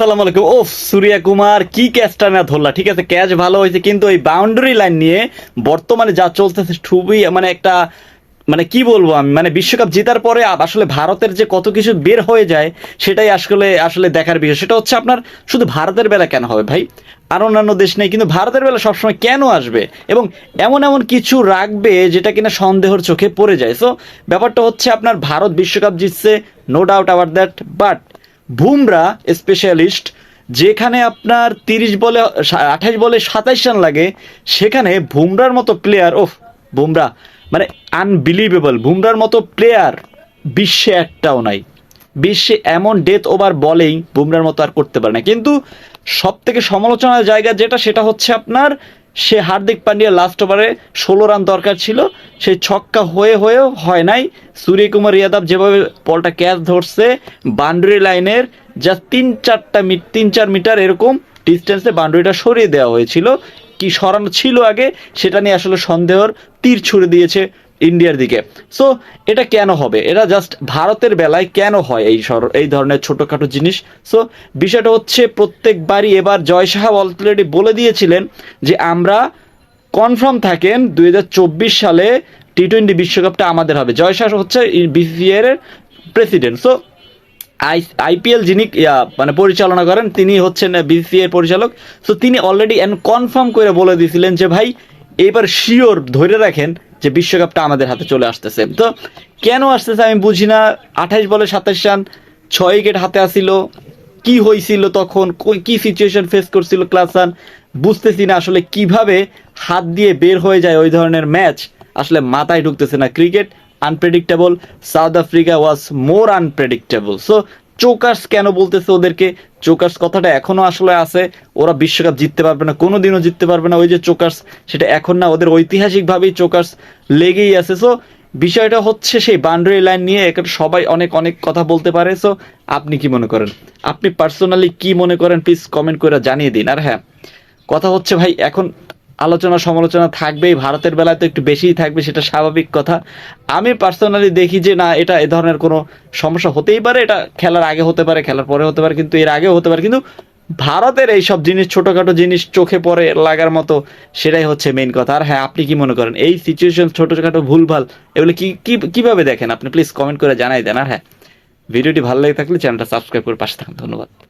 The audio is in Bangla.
সালাম আলাইকুম। ওফ, সূর্যা কুমার, কি ক্যাচটা না ধরলা, ঠিক আছে? ক্যাচ ভালো হয়েছে, কিন্তু ওই বাউন্ডারি লাইন নিয়ে বর্তমানে যা চলতেছে খুবই মানে একটা মানে কি বলব আমি মানে বিশ্বকাপ জেতার পরে আসলে ভারতের যে কত কিছু বের হয়ে যায়, সেটাই আসলে আসলে দেখার বিষয়। সেটা হচ্ছে আপনার, শুধু ভারতের বেলা কেন হবে ভাই? আর অন্যান্য দেশ নেই, কিন্তু ভারতের বেলা সবসময় কেন আসবে? এবং এমন এমন কিছু রাখবে, যেটা কিনা সন্দেহর চোখে পড়ে যায়। সো ব্যাপারটা হচ্ছে আপনার ভারত বিশ্বকাপ জিতছে নো ডাউট আবার দ্যাট বাট বুমরা স্পেশালিস্ট যেখানে আপনার তিরিশ বলে, আঠাশ বলে সাতাইশ রান লাগে, সেখানে বুমরার মতো প্লেয়ার ওফ, বুমরা মানে আনবিলিভেবল বুমরার মতো প্লেয়ার বিশ্বে একটাও নাই। বিশ্বে এমন ডেথ ওভার বলেই বুমরার মতো আর করতে পারে না। কিন্তু সব থেকে সমালোচনার জায়গা যেটা, সেটা হচ্ছে আপনার সে হার্দিক পান্ডিয়া লাস্ট ওভারে ষোলো রান দরকার ছিল। সেই ছক্কা হয়ে হয়েও হয় নাই। সূর্যকুমার ইয়াদব যেভাবে বলটা ক্যাচ ধরছে বাউন্ডারি লাইনের যা তিন চারটা মিট তিন চার মিটার এরকম ডিস্টেন্সে বাউন্ডারিটা সরিয়ে দেওয়া হয়েছিল। কি সরানো ছিল আগে, সেটা নিয়ে আসলে সন্দেহর তীর ছুড়ে দিয়েছে ইন্ডিয়ার দিকে। সো এটা কেন হবে? এটা জাস্ট ভারতের বেলায় কেন হয় এই এই ধরনের ছোটোখাটো জিনিস? সো বিষয়টা হচ্ছে প্রত্যেকবারই এবার জয় সাহেব অলরেডি বলে দিয়েছিলেন যে আমরা কনফার্ম থাকেন দুই হাজার চব্বিশ সালে টি টোয়েন্টি বিশ্বকাপটা আমাদের হবে। জয় শাহ হচ্ছে বিসিআর এর প্রেসিডেন্ট সো আই আইপিএল যিনি মানে পরিচালনা করেন, তিনি হচ্ছেন এর পরিচালক। সো তিনি অলরেডি এন্ড কনফার্ম করে বলে দিয়েছিলেন যে ভাই, এবার শিওর ধরে রাখেন যে বিশ্বকাপটা আমাদের হাতে চলে আসতেছে। তো কেন আসতেছে আমি বুঝি না। আঠাইশ বলে সাতাশ রান, ছয় উইকেট হাতে আসিল। কি হয়েছিল তখন? কি সিচুয়েশন ফেস করছিল ক্লাসান বুঝতেছি না আসলে কীভাবে হাত দিয়ে বের হয়ে যায় ওই ধরনের ম্যাচ। আসলে মাথায় ঢুকতেছে না cricket. Unpredictable South Africa was more unpredictable so chokers কেন বলতেছে ওদেরকে? চোকার্স কথাটা এখনও আসলে আছে। ওরা বিশ্বকাপ জিততে পারবে না কোনো দিনও জিততে পারবে না। ওই যে চোকার্স, সেটা এখন না, ওদের ঐতিহাসিকভাবেই চোকার্স লেগেই আছে। সো বিষয়টা হচ্ছে সেই বাউন্ডারি লাইন নিয়ে এখানে সবাই অনেক অনেক কথা বলতে পারে। সো আপনি কি মনে করেন? আপনি পার্সোনালি কি মনে করেন? প্লিজ কমেন্ট করে জানিয়ে দিন। আর হ্যাঁ কথা হচ্ছে ভাই, এখন আলোচনা সমালোচনা থাকবেই, ভারতের বেলায় তো একটু বেশিই থাকবে, সেটা স্বাভাবিক কথা। আমি পার্সোনালি দেখি যে, না, এটা এ ধরনের কোনো সমস্যা হতেই পারে, এটা খেলার আগে হতে পারে, খেলার পরে হতে পারে, কিন্তু এর আগেও হতে পারে। কিন্তু ভারতের এই সব জিনিস, ছোটখাটো জিনিস চোখে পড়ে লাগার মতো, সেটাই হচ্ছে মেইন কথা। আর হ্যাঁ আপনি কি মনে করেন, এই সিচুয়েশন ছোটখাটো ভুলভাল, এগুলো কি, কি- কীভাবে দেখেন? আপনি প্লিজ কমেন্ট করে জানাই দেন। আর হ্যাঁ ভিডিওটি ভালো লেগে থাকলে চ্যানেলটা সাবস্ক্রাইব করে পাশে থাকুন। ধন্যবাদ।